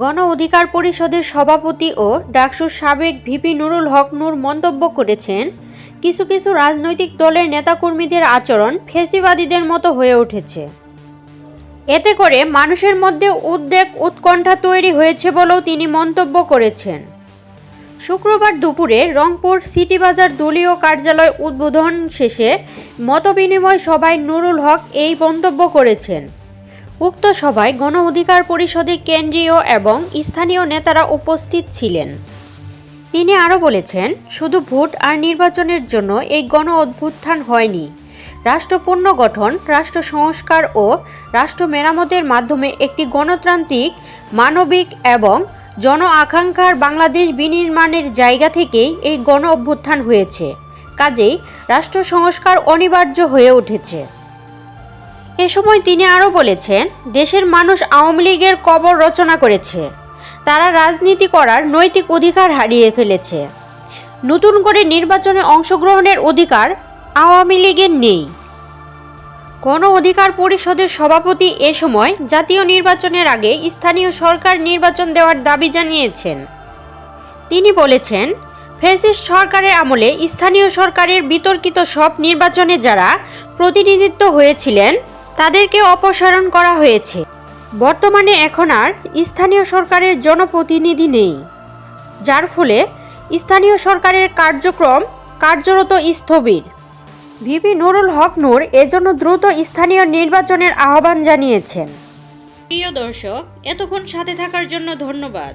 গণ অধিকার পরিষদের সভাপতি ও ডাকসুর সাবেক ভিপি নুরুল হক নূর মন্তব্য করেছেন, কিছু কিছু রাজনৈতিক দলের নেতাকর্মীদের আচরণ ফেসিবাদীদের মতো হয়ে উঠেছে। এতে করে মানুষের মধ্যে উদ্বেগ, উৎকণ্ঠা তৈরি হয়েছে বলেও তিনি মন্তব্য করেছেন। শুক্রবার দুপুরে রংপুর সিটি বাজার দলীয় কার্যালয় উদ্বোধন শেষে মতবিনিময় সভায় নুরুল হক এই মন্তব্য করেছেন। উক্ত সভায় গণ অধিকার পরিষদের কেন্দ্রীয় এবং স্থানীয় নেতারা উপস্থিত ছিলেন। তিনি আরও বলেছেন, শুধু ভোট আর নির্বাচনের জন্য এই গণ অভ্যুত্থান হয়নি। রাষ্ট্র পুনর্গঠন, রাষ্ট্র সংস্কার ও রাষ্ট্র মেরামতের মাধ্যমে একটি গণতান্ত্রিক, মানবিক এবং জন আকাঙ্ক্ষার বাংলাদেশ বিনির্মাণের জায়গা থেকেই এই গণ অভ্যুত্থান হয়েছে। কাজেই রাষ্ট্র সংস্কার অনিবার্য হয়ে উঠেছে। এ সময় তিনি আরও বলেছেন, দেশের মানুষ আওয়ামী লীগের কবর রচনা করেছে। তারা রাজনীতি করার নৈতিক অধিকার হারিয়ে ফেলেছে। নতুন করে নির্বাচনে অংশগ্রহণের অধিকার আওয়ামী লীগের নেই। গণ অধিকার পরিষদের সভাপতি এ সময় জাতীয় নির্বাচনের আগে স্থানীয় সরকার নির্বাচন দেওয়ার দাবি জানিয়েছেন। তিনি বলেছেন, ফ্যাসিস্ট সরকারের আমলে স্থানীয় সরকারের বিতর্কিত সব নির্বাচনে যারা প্রতিনিধিত্ব হয়েছিলেন তাদেরকে অপসারণ করা হয়েছে। বর্তমানে এখন আর স্থানীয় সরকারের জনপ্রতিনিধি নেই। যার ফলে স্থানীয় সরকারের কার্যক্রম কার্যরত স্থবির। ভিপি নুরুল হক নূর এজন্য দ্রুত স্থানীয় নির্বাচনের আহ্বান জানিয়েছেন। প্রিয় দর্শক, এতক্ষণ সাথে থাকার জন্য ধন্যবাদ।